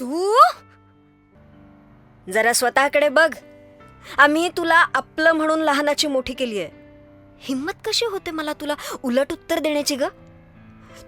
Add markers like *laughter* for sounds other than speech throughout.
तू? जरा स्वतःकडे बघ. आम्ही तुला आपलं म्हणून लहानाची मोठी केली आहे. हिम्मत कशी होते मला तुला उलट उत्तर देण्याची ग?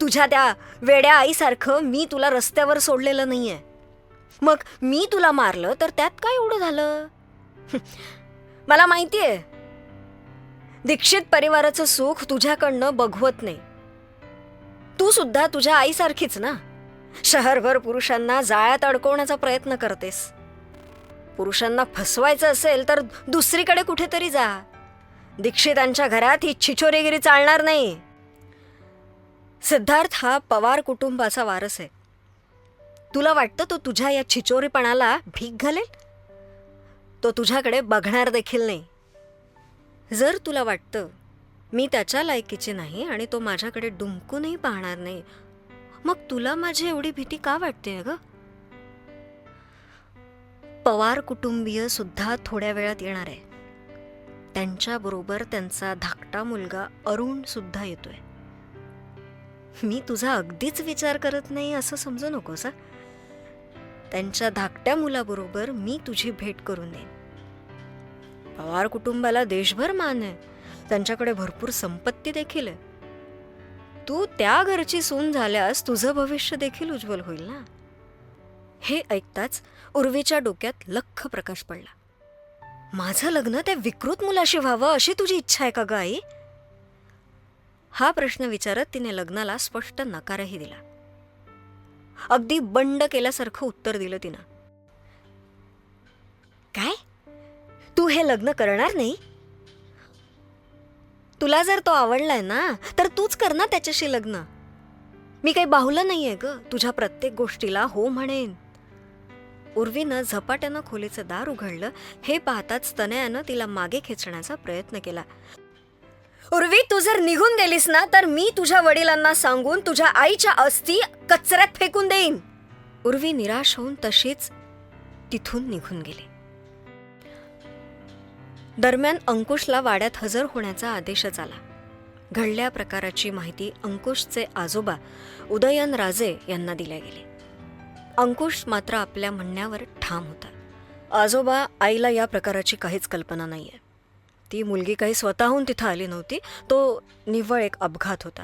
तुझ्या त्या वेड्या आईसारखं मी तुला रस्त्यावर सोडलेलं नाहीये. मग मी तुला मारलं तर त्यात काय एवढं झालं? *laughs* मला माहितीये. दीक्षित परिवाराचं सुख तुझ्याकडनं बघवत नाही. तू सुद्धा तुझ्या आईसारखीच ना? शहरभर पुरुषांना जाळ्यात अडकवण्याचा प्रयत्न करतेस. पुरुषांना फसवायचं असेल तर दुसरीकडे कुठेतरी जा. दीक्षितांच्या घरात ही छिछोरीगिरी चालणार नाही. सिद्धार्थ हा पवार कुटुंबाचा वारस आहे. तुला वाटतं तो तुझ्या या छिचोरीपणाला भीक घालेल? तो तुझ्याकडे बघणार देखील नाही. जर तुला वाटतं मी त्याच्या लायकीची नाही आणि तो माझ्याकडे डुंकूनही पाहणार नाही मग तुला माझी एवढी भीती का वाटते ग पवार कुटुंबीय सुद्धा थोड्या वेळात येणार आहे. त्यांच्याबरोबर त्यांचा धाकटा मुलगा अरुण सुद्धा येतोय. मी तुझा अगदीच विचार करत नाही असं समजू नकोस त्यांच्या धाकट्या मुलाबरोबर मी तुझी भेट करून देईन. पवार कुटुंबाला देशभर मान आहे. त्यांच्याकडे भरपूर संपत्ती देखील आहे. तू त्या घरची सून झाल्यास तुझं भविष्य देखील उज्ज्वल होईल ना? हे ऐकताच उर्वीच्या डोक्यात लख प्रकाश पडला. माझं लग्न त्या विकृत मुलाशी व्हावं अशी तुझी इच्छा आहे का ग आई? हा प्रश्न विचारत तिने लग्नाला स्पष्ट नकारही दिला. अगदी बंड केल्यासारखं उत्तर दिलं तिनं. काय? तू हे लग्न करणार नाही? तुला जर तो आवडलाय ना तर तूच कर ना त्याच्याशी लग्न. मी काही बाहुलं नाहीये ग तुझ्या प्रत्येक गोष्टीला हो म्हणेन. उर्वीनं झपाट्यानं खोलीचं दार उघडलं हे पाहताच तनयानं तिला मागे खेचण्याचा प्रयत्न केला. उर्वी तू जर निघून गेलीस ना तर मी तुझ्या वडिलांना सांगून तुझ्या आईच्या अस्थी कचऱ्यात फेकून देईन. उर्वी निराश होऊन तशीच तिथून निघून गेली. दरम्यान अंकुशला वाड्यात हजर होण्याचा आदेशच आला. घडल्या प्रकाराची माहिती अंकुशचे आजोबा उदयन राजे यांना दिल्या गेली. अंकुश मात्र आपल्या म्हणण्यावर ठाम होता. आजोबा आईला या प्रकाराची काहीच कल्पना नाही आहे ती मुलगी काही स्वतःहून तिथं आली नव्हती तो निव्वळ एक अपघात होता.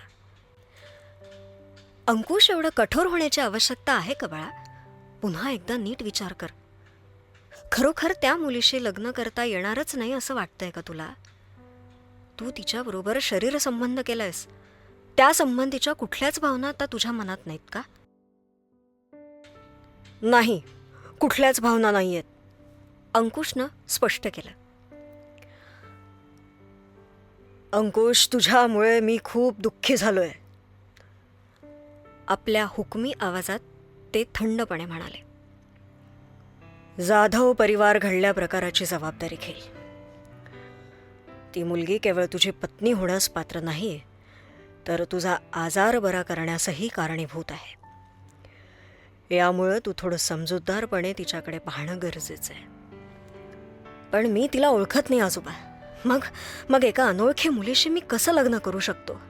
अंकुश एवढं कठोर होण्याची आवश्यकता आहे का बाळा? पुन्हा एकदा नीट विचार कर. खरोखर त्या मुलीशी लग्न करता येणारच नाही असं वाटतंय का तुला? तू तिच्याबरोबर शरीर संबंध केलायस. त्या संबंधीच्या कुठल्याच भावना आता तुझ्या मनात नाहीत का? नाही कुठल्याच भावना नाही आहेत अंकुशनं स्पष्ट केलं. अंकुश तुझ्यामुळे मी खूप दुःखी झालोय. आपल्या हुकमी आवाजात ते थंडपणे म्हणाले. जाधव परिवार घडल्या प्रकाराची जबाबदारी घेईल. ती मुलगी केवळ तुझी पत्नी होण्यास पात्र नाही तर तुझा आजार बरा करण्यासही कारणीभूत आहे. यामुळं तू थोडं समजूतदारपणे तिच्याकडे पाहणं गरजेचं आहे पण मी तिला ओळखत नाही आजोबा. मग मग एका अनोळखी मुलीशी मी कसं लग्न करू शकतो?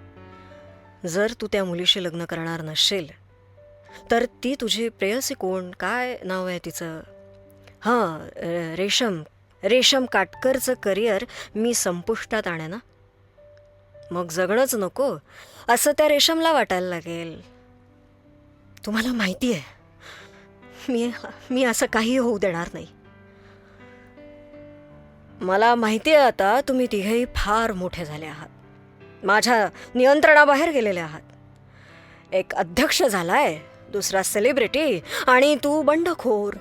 जर तू त्या मुलीशी लग्न करणार नसेल तर ती तुझी प्रेयसी कोण? काय नाव आहे तिचं? हां रेशम रेशम काटकरचं करिअर मी संपुष्टात आणे ना मग जगणंच नको असं त्या रेशमला वाटायला लागेल. तुम्हाला माहिती आहे मी मी असं काही होऊ देणार नाही. मला माहिती आहे आता तुम्ही तिघेही फार मोठे झाले आहात. माझ्या नियंत्रणाबाहेर गेलेले आहात. एक अध्यक्ष झालाय दुसरा सेलिब्रिटी आणि तू बंडखोर.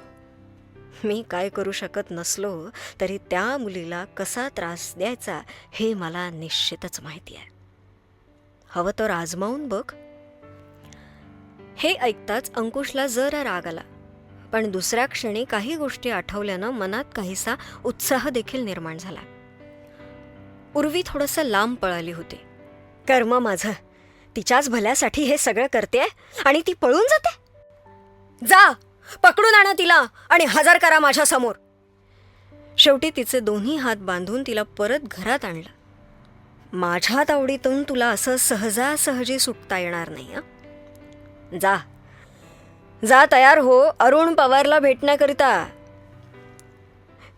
मी काय करू शकत नसलो तरी त्या मुलीला कसा त्रास द्यायचा हे मला निश्चितच माहिती आहे. हवं तर आजमावून बघ. हे ऐकताच अंकुशला जरा राग आला पण दुसऱ्या क्षणी काही गोष्टी आठवल्यानं मनात काहीसा उत्साह देखील निर्माण झाला. उर्वी थोडंसं लांब पळाली होती. कर्म माझं तिच्याच भल्यासाठी हे सगळं करते आणि ती पळून जाते? जा! पकडून आणा तिला आणि हजर करा माझ्यासमोर. शेवटी तिचे दोन्ही हात बांधून तिला परत घरात आणलं. माझ्या तावडीतून तुला असं सहजासहजी सुटता येणार नाही हं? जा. जा तयार हो अरुण पवारला भेटण्याकरिता.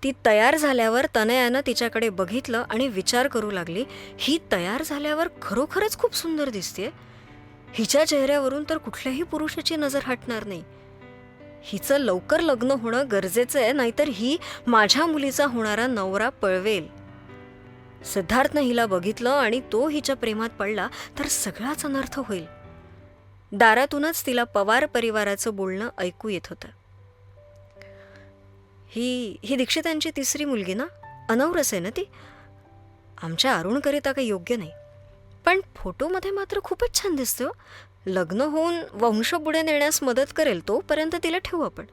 ती तयार झाल्यावर तनयानं तिच्याकडे बघितलं आणि विचार करू लागली ही तयार झाल्यावर खरोखरच खूप सुंदर दिसते हिच्या चेहऱ्यावरून तर कुठल्याही पुरुषाची नजर हटणार नाही. हिचं लवकर लग्न होणं गरजेचं आहे नाहीतर ही माझ्या मुलीचा होणारा नवरा पळवेल. सिद्धार्थनं हिला बघितलं आणि तो हिच्या प्रेमात पडला तर सगळाच अनर्थ होईल. दारातूनच तिला पवार परिवाराचं बोलणं ऐकू येत होतं. ही ही दीक्षितांची तिसरी मुलगी ना? अनवरस आहे ना ती? आमच्या अरुणकरिता काही योग्य नाही. पण फोटोमध्ये मात्र खूपच छान दिसतो लग्न होऊन वंश पुढे नेण्यास मदत करेल तोपर्यंत तिला ठेवू आपण.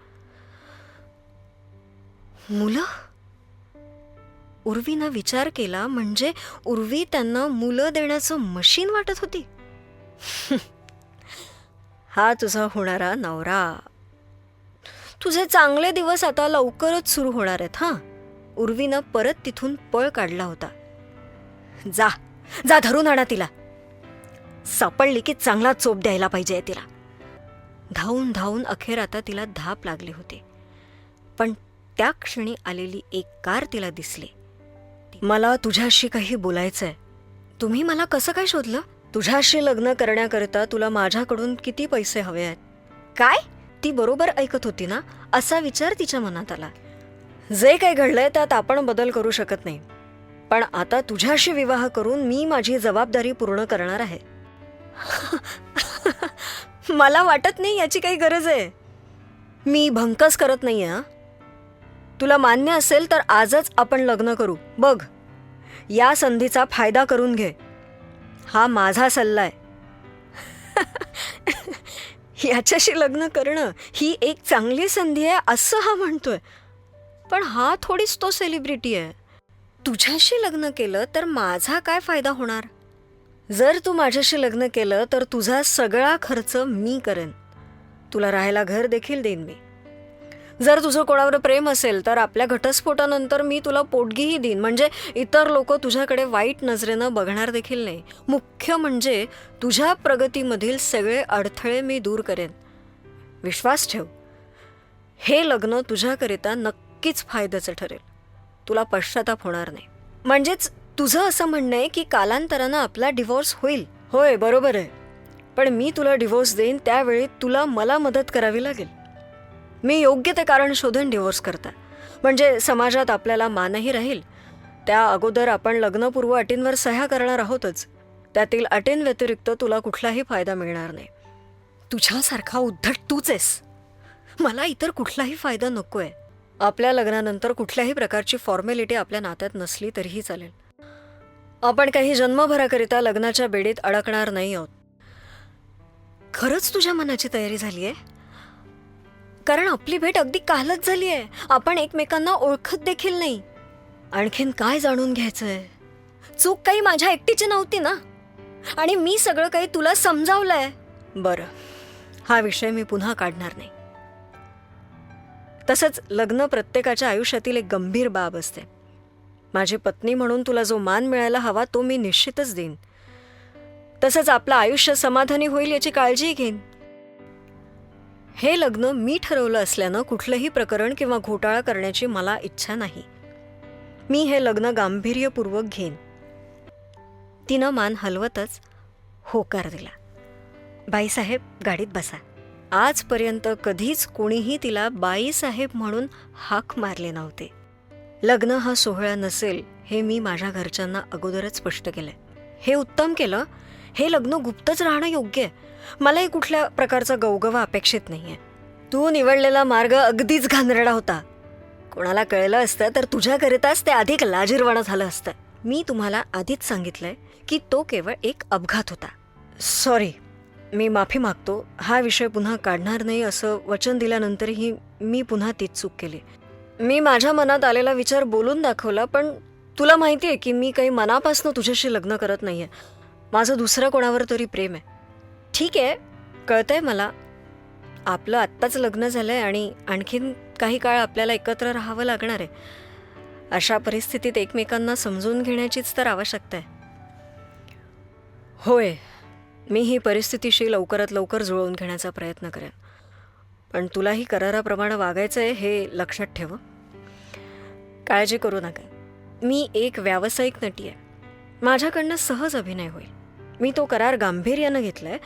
मुलं? उर्वीनं विचार केला म्हणजे उर्वी त्यांना मुलं देण्याचं मशीन वाटत होती. हा तुझा होणारा नवरा. तुझे चांगले दिवस आता लवकरच सुरू होणार आहेत हां? उर्वीनं परत तिथून पळ काढला होता. जा. जा धरून आणा तिला. सापडली की चांगला चोप द्यायला पाहिजे तिला. धावून धावून अखेर आता तिला धाप लागली होती. पण त्या क्षणी आलेली एक कार तिला दिसली. मला तुझ्याशी काही बोलायचंय. तुम्ही मला कसं काय शोधलं? तुझ्याशी लग्न करण्याकरता तुला माझ्याकडून किती पैसे हवे आहेत? काय? ती बरोबर ऐकत होती ना? असा विचार तिच्या मनात आला. जे काही घडलंय त्यात आपण बदल करू शकत नाही. पण आता तुझ्याशी विवाह करून मी माझी जबाबदारी पूर्ण करणार आहे. मला वाटत नाही याची काही गरज आहे. मी भंकस करत नाही आहे तुला मान्य असेल तर आजच आपण लग्न करू. बघ या संधीचा फायदा करून घे. हा माझा सल्ला आहे. याच्याशी लग्न करणं ही एक चांगली संधी आहे असं हा म्हणतोय. पण हा थोडीच तो सेलिब्रिटी आहे. तुझ्याशी लग्न केलं तर माझा काय फायदा होणार? जर तू माझ्याशी लग्न केलं तर तुझा सगळा खर्च मी करेन. तुला राहायला घर देखील देईन मी. जर तुझं कोणावर प्रेम असेल तर आपल्या घटस्फोटानंतर मी तुला पोटगीही देईन. म्हणजे इतर लोक तुझ्याकडे वाईट नजरेनं बघणार देखील नाही. मुख्य म्हणजे तुझ्या प्रगतीमधील सगळे अडथळे मी दूर करेन. विश्वास ठेव. हे लग्न तुझ्याकरिता नक्कीच फायद्याचं ठरेल. तुला पश्चाताप होणार नाही. म्हणजेच तुझं असं म्हणणं आहे की कालांतरानं आपला डिवोर्स होईल. होय बरोबर आहे. पण मी तुला डिवोर्स देईन त्यावेळी तुला मला मदत करावी लागेल. मी योग्य ते कारण शोधून डिवोर्स करता. म्हणजे समाजात आपल्याला मानही राहील. त्या अगोदर आपण लग्नपूर्व अटींवर सह्या करणार आहोतच. त्यातील अटींव्यतिरिक्त तुला कुठलाही फायदा मिळणार नाही. तुझ्यासारखा उद्धट तूच आहेस. मला इतर कुठलाही फायदा नको आहे आपल्या लग्नानंतर कुठल्याही प्रकारची फॉर्मॅलिटी आपल्या नात्यात नसली तरीही चालेल. आपण काही जन्मभराकरिता लग्नाच्या बेडीत अडकणार नाही आहोत. खरंच तुझ्या मनाची तयारी झाली आहे कारण आपली भेट अगदी कालच झाली आहे आपण एकमेकांना ओळखत देखील नाही. आणखीन काय जाणून घ्यायचंय? चूक काही माझ्या एकटीची नव्हती ना? आणि मी सगळं काही तुला समजावलंय? बरं. हा विषय मी पुन्हा काढणार नाही. तसंच लग्न प्रत्येकाच्या आयुष्यातील एक गंभीर बाब असते. माझी पत्नी म्हणून तुला जो मान मिळायला हवा तो मी निश्चितच देईन. तसंच आपलं आयुष्य समाधानी होईल याची काळजीही घेईन. हे लग्न मी ठरवलं असल्यानं कुठलंही प्रकरण किंवा घोटाळा करण्याची मला इच्छा नाही. मी हे लग्न गांभीर्यपूर्वक घेईन. तिनं मान हलवतच होकार दिला. बाईसाहेब गाडीत बसा. आजपर्यंत कधीच कोणीही तिला बाईसाहेब म्हणून हाक मारले नव्हते. लग्न हा सोहळा नसेल हे मी माझ्या घरच्यांना अगोदरच स्पष्ट केलंय. हे उत्तम केलं. हे लग्न गुप्तच राहणं योग्य आहे. मलाही कुठल्या प्रकारचा गवगवा अपेक्षित नाहीये. तू निवडलेला मार्ग अगदीच घाणेरडा होता. कोणाला कळलं असतं तर तुझ्याकरिताच ते अधिक लाजीरवाणं झालं असतं. मी तुम्हाला आधीच सांगितलंय की तो केवळ एक अपघात होता. सॉरी. मी माफी मागतो. हा विषय पुन्हा काढणार नाही असं वचन दिल्यानंतरही मी पुन्हा तीच चूक केली. मी माझ्या मनात आलेला विचार बोलून दाखवला पण तुला माहिती आहे की मी काही मनापासून तुझ्याशी लग्न करत नाही आहे माझं दुसरं कोणावर तरी प्रेम आहे. ठीक आहे. कळतंय मला. आपलं आत्ताच लग्न झालं आहे आणि आणखीन काही काळ आपल्याला एकत्र राहावं लागणार आहे. अशा परिस्थितीत एकमेकांना समजून घेण्याचीच तर आवश्यकता आहे. होय. मी ही परिस्थितीशी लवकरात लवकर जुळवून घेण्याचा प्रयत्न करेन. पण तुलाही कराराप्रमाणे वागायचं आहे हे लक्षात ठेव. काळजी करू नका. मी एक व्यावसायिक नटी आहे. माझ्याकडनं सहज अभिनय होईल. मी तो करार गांभीर्यानं घेतलाय.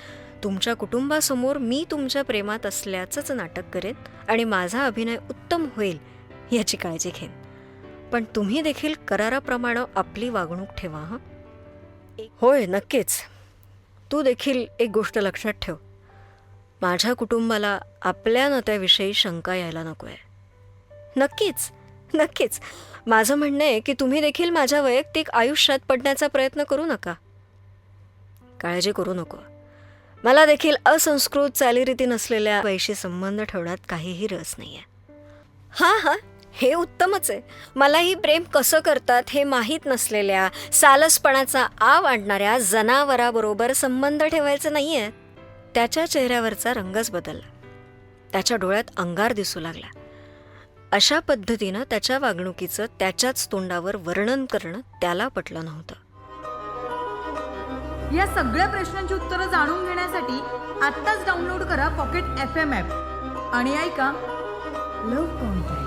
तुमच्या कुटुंबासमोर मी तुमच्या प्रेमात असल्याचंच नाटक करेन आणि माझा अभिनय उत्तम होईल याची काळजी घेईन. पण तुम्ही देखील कराराप्रमाणे आपली वागणूक ठेवा हं? होय नक्कीच. तू देखील एक गोष्ट लक्षात ठेव. माझ्या कुटुंबाला आपल्या नात्याविषयी शंका यायला नको आहे नक्कीच नक्कीच. माझं म्हणणं आहे की तुम्ही देखील माझ्या वैयक्तिक आयुष्यात पडण्याचा प्रयत्न करू नका. काळजी करू नको. मला देखील असंस्कृत चालीरीती नसलेल्या वैशी संबंध ठेवण्यात काहीही रस नाही आहे हां हां. हे उत्तमच आहे. मलाही प्रेम कसं करतात हे माहीत नसलेल्या सालसपणाचा आव आणणाऱ्या जनावराबरोबर संबंध ठेवायचे नाही आहे त्याच्या चेहऱ्यावरचा रंगच बदलला. त्याच्या डोळ्यात अंगार दिसू लागला. अशा पद्धतीनं त्याच्या वागणुकीचं त्याच्याच तोंडावर वर्णन करणं त्याला पटलं नव्हतं. या सगळ्या प्रश्नांची उत्तरं जाणून घेण्यासाठी आत्ताच डाउनलोड करा पॉकेट एफ एम ॲप. आणि ऐका लव कॉन्टॅक्ट.